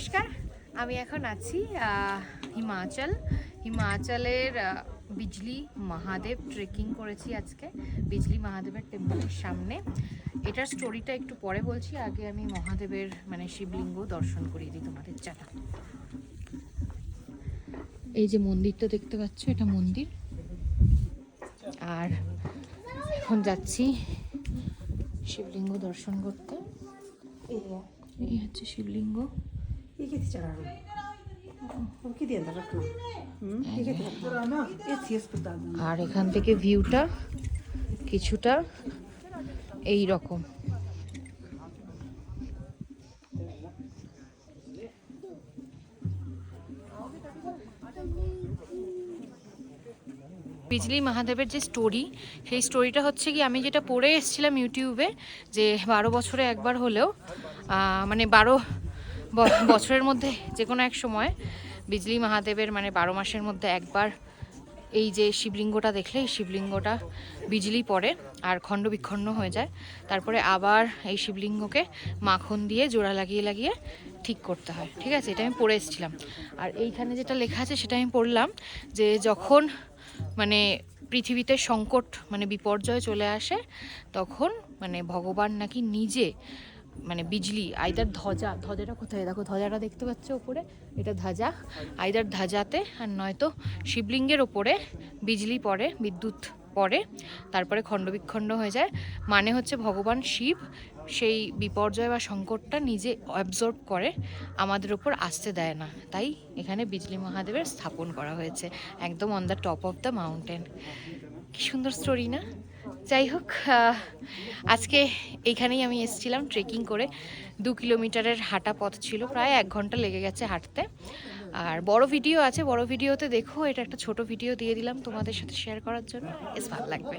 নমস্কার, আমি এখন আছি হিমাচল। হিমাচলের বিজলি মহাদেব ট্রেকিং করেছি আজকে, বিজলি মহাদেবের টেম্পলের সামনে। এটার স্টোরিটা একটু পরে বলছি, আগে আমি মহাদেবের মানে শিবলিঙ্গ দর্শন করিয়ে দিই তোমাদের চাটা এই যে মন্দিরটা দেখতে পাচ্ছ, এটা মন্দির। আর এখন যাচ্ছি শিবলিঙ্গ দর্শন করতে। এই হচ্ছে শিবলিঙ্গ। 이게 되잖아. 이렇게 된다, 이게 되잖아. আর এখান থেকে ভিউটা কিছুটা এই রকম বিজলি মহাদেবের যে স্টোরি সেই স্টোরিটা হচ্ছে কি আমি যেটা পড়ে এসেছিলাম ইউটিউবে যে বারো বছরে একবার হলেও মানে বারো বছরের মধ্যে যে কোনো এক সময় বিজলি মহাদেবের মানে বারো মাসের মধ্যে একবার এই যে শিবলিঙ্গটা দেখলে, এই শিবলিঙ্গটা বিজলি পড়ে আর খণ্ড বিখণ্ড হয়ে যায়। তারপরে আবার এই শিবলিঙ্গকে মাখন দিয়ে জোড়া লাগিয়ে লাগিয়ে ঠিক করতে হয়। ঠিক আছে? এটা আমি পড়ে এসেছিলাম। আর এইখানে যেটা লেখা আছে সেটা আমি পড়লাম যে যখন মানে পৃথিবীতে সংকট মানে বিপর্যয় চলে আসে, তখন মানে ভগবান নাকি নিজে মানে বিজলি, আইদার ধ্বজা, ধ্বজাটা কোথায়? দেখো ধ্বজাটা দেখতে পাচ্ছ ওপরে এটা ধ্বজা, আইদার ধ্বজাতে আর নয়তো শিবলিঙ্গের ওপরে বিজলি পড়ে, বিদ্যুৎ পড়ে, তারপরে খণ্ডবিখণ্ড হয়ে যায়। মানে হচ্ছে ভগবান শিব সেই বিপর্যয় বা সংকটটা নিজে অ্যাবজর্ব করে, আমাদের ওপর আসতে দেয় না। তাই এখানে বিজলি মহাদেবের স্থাপন করা হয়েছে, একদম on the top of the mountain কি সুন্দর স্টোরি না? যাই হোক আজকে এইখানেই আমি এসেছিলাম ট্রেকিং করে। দু কিলোমিটারের হাঁটা পথ ছিল, প্রায় এক ঘণ্টা লেগে গেছে হাঁটতে। আর বড় ভিডিও আছে, বড় ভিডিওতে দেখো, এটা একটা ছোট ভিডিও দিয়ে দিলাম তোমাদের সাথে শেয়ার করার জন্য। বেশ ভালো লাগবে।